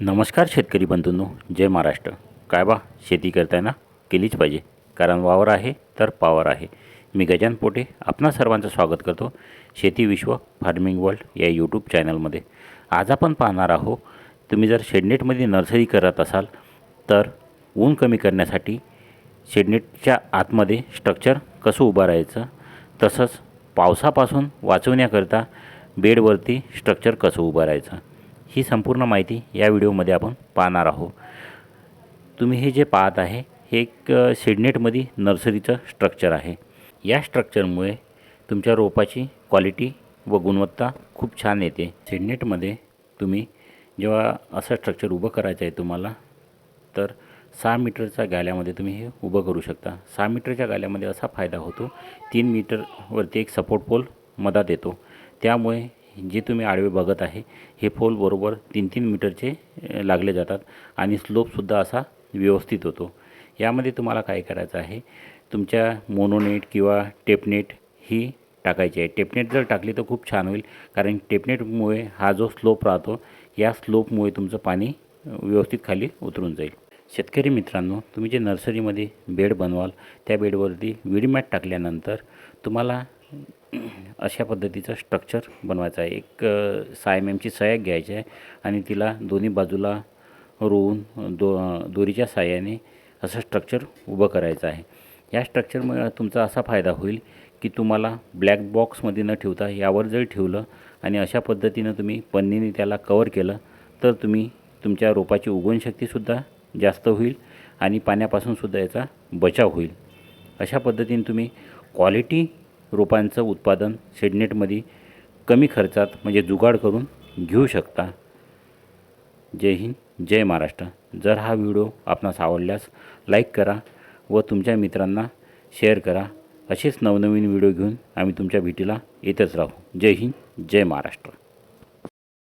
नमस्कार शेतकरी बंधूंनो जय महाराष्ट्र. काय बा शेती करताना केलीच पाहिजे. कारण वावर आहे तर पावर आहे. मी गजान पोटे आपणा सर्वांचं स्वागत करतो शेती विश्व फार्मिंग वर्ल्ड या यूट्यूब चॅनलमध्ये. आज आपण पाहणार आहोत तुम्ही जर शेडनेटमध्ये नर्सरी करत असाल तर ऊन कमी करण्यासाठी शेडनेटच्या आतमध्ये स्ट्रक्चर कसं उभं राहायचं तसंच पावसापासून वाचवण्याकरता बेडवरती स्ट्रक्चर कसं उभं राहायचं ही संपूर्ण माहिती या व्हिडिओमध्ये आपण पाहणार आहोत. तुम्ही हे जे पाहत आहे हे एक शेडनेटमध्ये नर्सरीचं स्ट्रक्चर आहे. या स्ट्रक्चरमुळे तुमच्या रोपाची क्वालिटी व गुणवत्ता खूप छान येते. शेडनेटमध्ये तुम्ही जेव्हा असं स्ट्रक्चर उभं करायचं आहे तुम्हाला तर सहा मीटरच्या गाल्यामध्ये तुम्ही हे उभं करू शकता. सहा मीटरच्या गाल्यामध्ये असा फायदा होतो तीन मीटरवरती एक सपोर्ट पोल मधात येतो त्यामुळे जे तुम्ही आडवे बघत आहे हे पोल बरोबर तीन तीन मीटरचे लागले जातात आणि स्लोपसुद्धा असा व्यवस्थित होतो. यामध्ये तुम्हाला काय करायचं आहे तुमच्या मोनोनेट किंवा टेपनेट ही टाकायची आहे. टेपनेट जर टाकली तर खूप छान होईल कारण टेपनेटमुळे हा जो स्लोप राहतो या स्लोपमुळे तुमचं पाणी व्यवस्थित खाली उतरून जाईल. शेतकरी मित्रांनो तुम्ही जे नर्सरीमध्ये बेड बनवाल त्या बेडवरती विडीमॅट टाकल्यानंतर तुम्हाला अशा पद्धतीचं स्ट्रक्चर बनवायचं आहे. एक सहा एम एमची सयाक घ्यायची आहे आणि तिला दोन्ही बाजूला रोवून दो दोरीच्या साह्याने असं स्ट्रक्चर उभं करायचं आहे. या स्ट्रक्चरमुळे तुमचा असा फायदा होईल की तुम्हाला ब्लॅक बॉक्समध्ये न ठेवता यावर जर ठेवलं आणि अशा पद्धतीनं तुम्ही पन्नीने त्याला कवर केलं तर तुम्ही तुमच्या रोपाची उगवणशक्तीसुद्धा जास्त होईल आणि पाण्यापासूनसुद्धा याचा बचाव होईल. अशा पद्धतीने तुम्ही क्वालिटी रोपांचं उत्पादन शेडनेटमध्ये कमी खर्चात म्हणजे जुगाड करून घेऊ शकता. जय हिंद जय महाराष्ट्र. जर हा व्हिडिओ आपणास आवडल्यास लाईक करा व तुमच्या मित्रांना शेअर करा. असेच नवनवीन व्हिडिओ घेऊन आम्ही तुमच्या भेटीला येतच राहू. जय हिंद जय महाराष्ट्र.